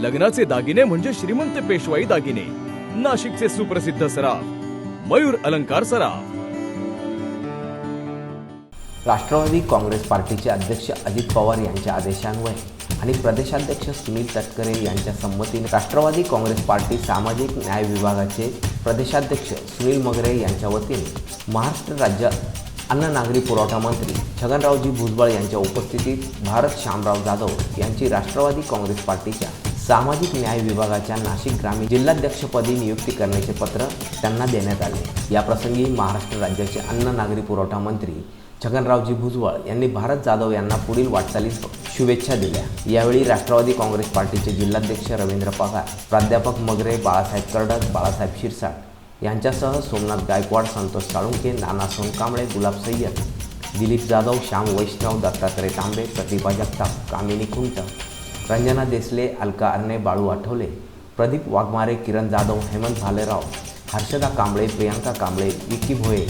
लग्नाचे दागिने म्हणजे श्रीमंत पेशवाई दागिने. नाशिकचे सुप्रसिद्ध सराफ मयूर अलंकार सराफ. राष्ट्रवादी काँग्रेस पार्टीचे अध्यक्ष अजित पवार यांच्या आदेशान्वये आणि प्रदेशाध्यक्ष सुनील तटकरे यांच्या संमतीने राष्ट्रवादी काँग्रेस पार्टी सामाजिक न्याय विभागाचे प्रदेशाध्यक्ष सुनील मगरे यांच्या वतीने महाराष्ट्र राज्य अन्न नागरी पुरवठा मंत्री छगनरावजी भुजबळ यांच्या उपस्थितीत भारत श्यामराव जाधव यांची राष्ट्रवादी काँग्रेस पार्टीच्या सामाजिक न्याय विभागाच्या नाशिक ग्रामीण जिल्हाध्यक्षपदी नियुक्ती करण्याचे पत्र त्यांना देण्यात आले. याप्रसंगी महाराष्ट्र राज्याचे अन्न नागरी पुरवठा मंत्री छगनरावजी भुजबळ यांनी भारत जाधव यांना पुढील वाटचालीस शुभेच्छा दिल्या. यावेळी राष्ट्रवादी काँग्रेस पार्टीचे जिल्हाध्यक्ष रवींद्र पगार प्राध्यापक मगरे बाळासाहेब कर्डक बाळासाहेब शिरसाट यांच्यासह सोमनाथ गायकवाड संतोष साळुंके नाना सोनकांबळे गुलाब सय्यद दिलीप जाधव श्याम वैष्णव दत्तात्रय तांबे प्रतिभा जगताप कामिनी खुंट रंजना देसले अलका अर्णे बाळू आठवले. प्रदीप वाघमारे किरण जाधव हेमंत भालेराव हर्षदा कांबळे प्रियांका कांबळे विकी भोये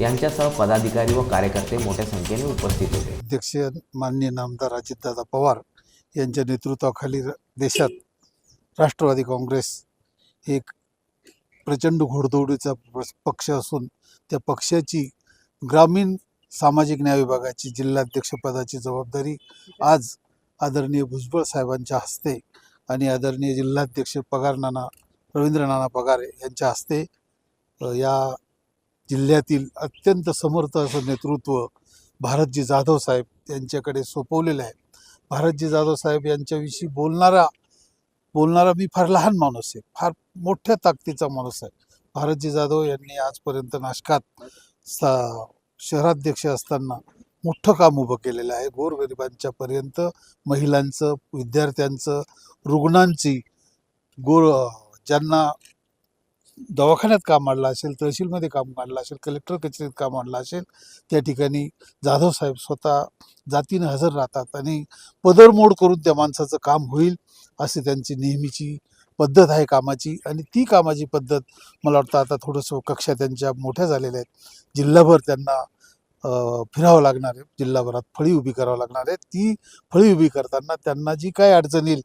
यांच्यासह पदाधिकारी व कार्यकर्ते मोठ्या संख्येने उपस्थित होते. अध्यक्ष माननीय नामदार अजितदादा पवार यांच्या नेतृत्वाखाली देशात राष्ट्रवादी काँग्रेस एक प्रचंड घोडदौडीचा प- पक्ष असून त्या पक्षाची ग्रामीण सामाजिक न्याय विभागाची जिल्हाध्यक्षपदाची जबाबदारी आज आदरणीय भुजबळ साहेबांच्या हस्ते आणि आदरणीय जिल्हाध्यक्ष पगार नाना रवींद्र नाना पगारे यांच्या हस्ते या जिल्ह्यातील अत्यंत समर्थ असं नेतृत्व भारतजी जाधव साहेब यांच्याकडे सोपवलेलं आहे. भारतजी जाधव साहेब यांच्याविषयी बोलणारा बोलणारा मी फार लहान माणूस आहे फार मोठ्या ताकदीचा माणूस आहे. भारतजी जाधव यांनी आजपर्यंत नाशकात सा शहराध्यक्ष असताना मोठं काम उभं केलेलं आहे. गोरगरिबांच्या पर्यंत महिलांचं विद्यार्थ्यांचं रुग्णांची गोर ज्यांना दवाखान्यात काम आणलं असेल तहसीलमध्ये काम आणलं असेल कलेक्टर कचेरीत काम आणलं असेल त्या ठिकाणी जाधव साहेब स्वतः जातीने हजर राहतात आणि पदरमोड करून त्या माणसाचं काम होईल असे त्यांची नेहमीची पद्धत आहे कामाची. आणि ती कामाची पद्धत मला वाटतं आता थोडंसं कक्षा त्यांच्या मोठ्या झालेल्या आहेत. जिल्हाभर त्यांना फिरावं लागणार आहे. जिल्हाभरात फळी उभी करावं लागणार आहे. ती फळी उभी करताना त्यांना जी काय अडचण येईल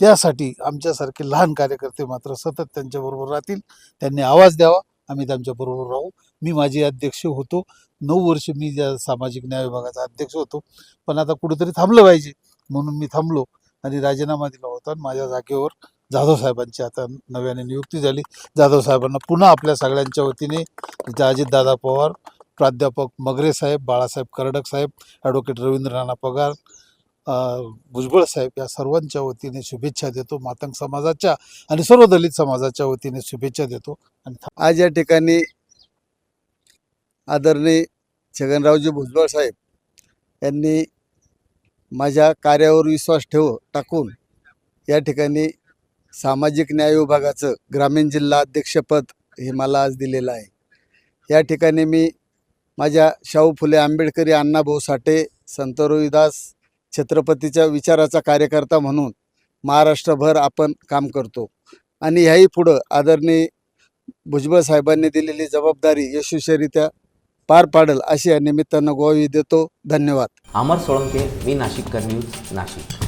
त्यासाठी आमच्यासारखे लहान कार्यकर्ते मात्र सतत त्यांच्याबरोबर राहतील. त्यांनी आवाज द्यावा. आम्ही त्यांच्याबरोबर राहू. मी माझे अध्यक्ष होतो. नऊ वर्ष मी ज्या सामाजिक न्याय विभागाचा अध्यक्ष होतो. पण आता कुठेतरी थांबलं पाहिजे. म्हणून मी थांबलो आणि राजीनामा दिला होता आणि माझ्या जागेवर जाधव साहेबांची आता नव्याने नियुक्ती झाली. जाधव साहेबांना पुन्हा आपल्या सगळ्यांच्या वतीने अजितदादा पवार प्राध्यापक मगरे साहेब बाळासाहेब कर्डक साहेब ॲडव्होकेट रवींद्र राणा पगार भुजबळ साहेब या सर्वांच्या वतीने शुभेच्छा देतो. मातंग समाजाच्या आणि सर्व दलित समाजाच्या वतीने शुभेच्छा देतो. आणि आज या ठिकाणी आदरणीय छगनरावजी भुजबळ साहेब यांनी माझ्या कार्यावर विश्वास ठेव टाकून या ठिकाणी सामाजिक न्याय विभागाचं ग्रामीण जिल्हा अध्यक्षपद हे मला आज दिलेलं आहे. या ठिकाणी मी माझ्या शाहू फुले आंबेडकरी अण्णाभाऊ साठे संत रोहिदास छत्रपतीच्या विचाराचा कार्यकर्ता म्हणून महाराष्ट्रभर आपण काम करतो. आणि ह्याही पुढं आदरणीय भुजबळ साहेबांनी दिलेली जबाबदारी यशस्वीरित्या पार पाडेल अशी या निमित्तानं ग्वाही देतो. धन्यवाद. अमर सोळंके मी नाशिककर न्यूज नाशिक.